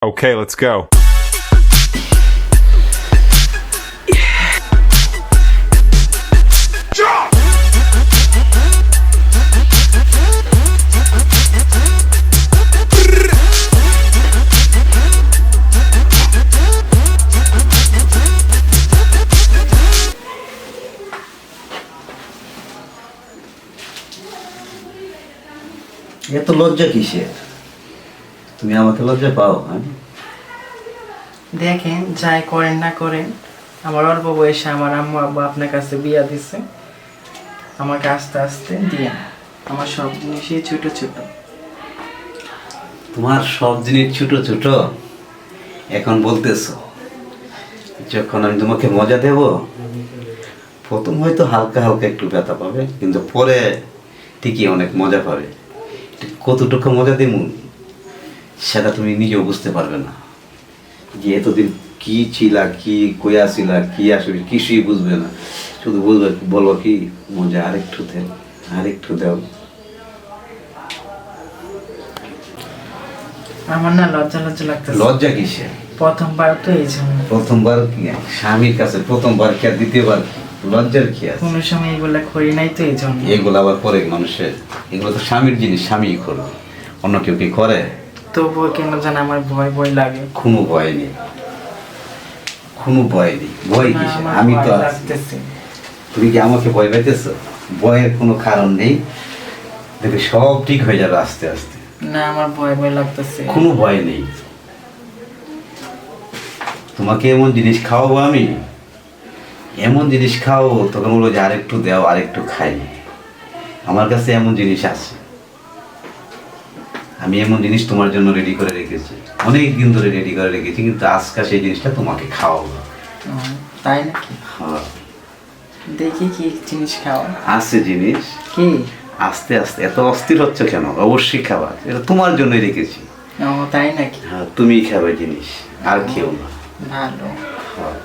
Okay, let's go. এত লজ্জা কিসের তুমি আমাকে লজ্জা পাও হ্যাঁ? দেখেন যাই করেন না করেন আমার অল্প বয়সে আমার আম্মু আব্বু আপনার কাছে বিয়া দিছে। আমাকে আস্তে আস্তে দিয়ে আমার সব জিনিসই ছোট ছোট। তোমার সব জিনিস ছোট ছোট? এখন বলতেছো যখন আমি তোমাকে মজা দেব প্রথম হয়তো হালকা হালকা একটু ব্যথা পাবে কিন্তু পরে ঠিকই অনেক মজা পাবে। কতটুকু মজা দেব সেটা তুমি নিজেও বুঝতে পারবে না। যে এতদিন কি ছিলা কি কইয়া ছিলা কি আসবে কিছুই বুঝবে না। শুধু বুঝবে বলব কি মজা আরেকটু দেও আরেকটু দেও। আমার না লজ্জা লজ্জা লাগতেছে। লজ্জা কিসের প্রথমবার তো এই জন্য। প্রথমবার কি? স্বামীর কাছে প্রথমবার কি আর দ্বিতীয়বার লজ্জার কি আছে? কোনো সময় এগুলা করি নাই তো এই জন্য। এগুলো আবার করে মানুষের। এগুলো তো স্বামীর জিনিস স্বামীই করবে। অন্য কেউ কি করে? তবুও কেন জানে আমার ভয় ভয় লাগে? কোনো ভয় নেই। কোনো ভয় নেই। ভয় কিসের? আমি তো তুমি কি আমাকে ভয় পাইতেছো? ভয়ের কোনো কারণ নেই। দেখবে সব ঠিক হয়ে যাবে আস্তে আস্তে। না আমার ভয় ভয় লাগতেছে। কোনো ভয় নেই। তোমাকে এমন জিনিস খাওয়াবো আমি? এমন জিনিস খাওয়াবো? তখন বলব যে আরেকটু দাও আরেকটু খাই। আমার কাছে এমন জিনিস আছে। আমি এমন জিনিস তোমার জন্য রেডি করে রেখেছি। অনেক দিন ধরে রেডি করে রেখেছি কিন্তু আজকে সেই জিনিসটা তোমাকে খাওয়াবো। তাই নাকি? হ্যাঁ, দেখি কি জিনিস খাওয়া। আছে জিনিস। কি? আস্তে আস্তে এত অস্থির হচ্ছে কেন? অবশ্যই খাবার। এটা তোমার জন্যই রেখেছি। ও তাই নাকি? হ্যাঁ তুমিই খাবে জিনিস আর কেউ না। ভালো। হ্যাঁ।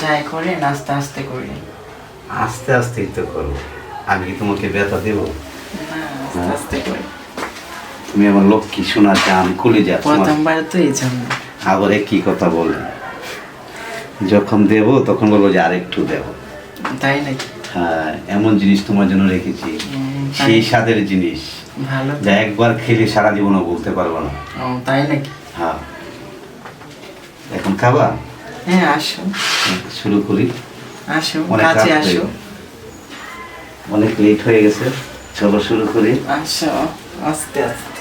যাই করে আস্তে আস্তে করি। আস্তে আস্তেই তো করব। আমি কি তোমাকে ব্যথা দেবো? না আস্তে আস্তে করি। তুমি আমার লক্ষ্মী শোনা জান খুলে যা প্রথমবার তো এই জন্য আবার কি কথা বলে যখন দেবো তখন বলব যে আরেকটু দেবো। তাই নাকি? হ্যাঁ এমন জিনিস তোমার জন্য রেখেছি। সেই স্বাদের জিনিস। যা একবার খেলে সারা জীবনও বলতে পারব না। তাই নাকি? হ্যাঁ। এখন খাবা? হ্যাঁ আসো। শুরু করি। আসো কাছে আসো। অনেক লেট হয়ে গেছে। চলো শুরু করি। আসো আস্তে আস্তে।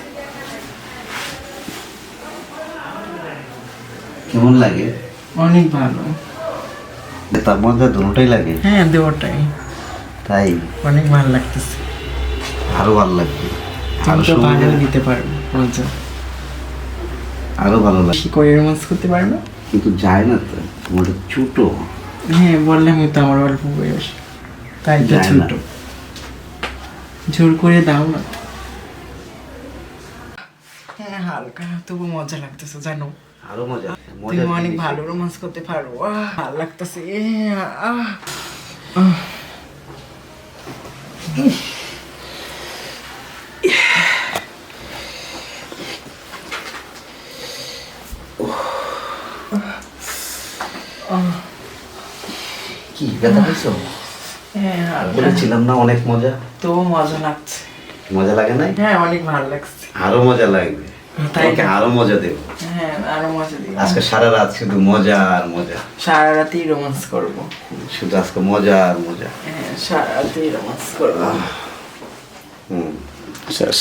কেমন লাগে? অনেক ভালো। তার মধ্যে দুটোই লাগে? হ্যাঁ দেওয়াটাই তাই? অনেক ভালো লাগতেছে। আরও ভালো লাগবে। আরও ভালো। দিতে পারবে মজা আরও ভালো লাগবে কি করে রোমান্স করতে পারবে? কিন্তু যায় না তো তোমার ছোট। হ্যাঁ বললাম তো আমার অল্প বয়স। তাই তো ছোট। জোর করে দাও না। হ্যাঁ হালকা। তবু মজা লাগতেছে জানো। আরও মজা। তুমি অনেক ভালো রোমান্স করতে পারো। ভালো লাগতেছে। কি ব্যথা পাইছো হ্যাঁ। বলেছিলাম না অনেক মজা। তো মজা লাগছে। মজা লাগে নাই? হ্যাঁ অনেক ভালো লাগছে। আরও মজা লাগবে। তাই তোমাকে আরও মজা দেবো। হ্যাঁ আরও মজা দেব। আজকে সারা রাত শুধু মজা আর মজা। সারা রাতেই রোমান্স করব। শুধু আজকে মজা আর মজা। হ্যাঁ সারা রাতই রোমান্স করব। হুম। Yes.